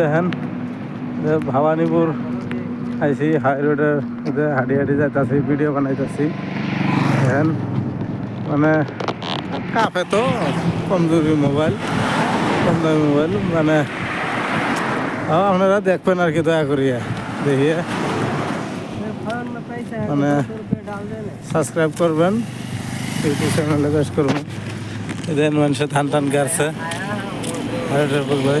দেখেন যে ভবানীপুর আইসি হাই মধ্যে হাঁটি হাঁটি যাইতাছি ভিডিও বানাইতেছি। দেখেন মানে কাফে তো কমজোরি মোবাইল কম মোবাইল মানে আপনারা দেখবেন আর কি, দয়া করিয়া, দেখিয়ে। মানে সাবস্ক্রাইব করবেন, ইউটিউব চ্যানেলে বেশ করবেন। দেন মানুষে ধান টান গাড়ছে। হাইড্রেট ভাই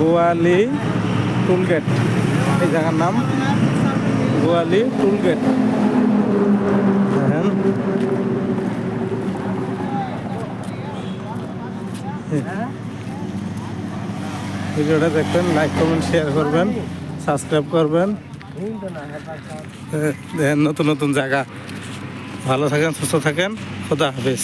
গোয়ালি টুলগেট এই জায়গার নাম গোয়ালি টুলগেট দেখেন। ভিডিওটা দেখবেন লাইক কমেন্ট শেয়ার করবেন সাবস্ক্রাইব করবেন। দেখেন, নতুন নতুন জায়গা। ভালো থাকেন, সুস্থ থাকেন। খোদা হাফিজ।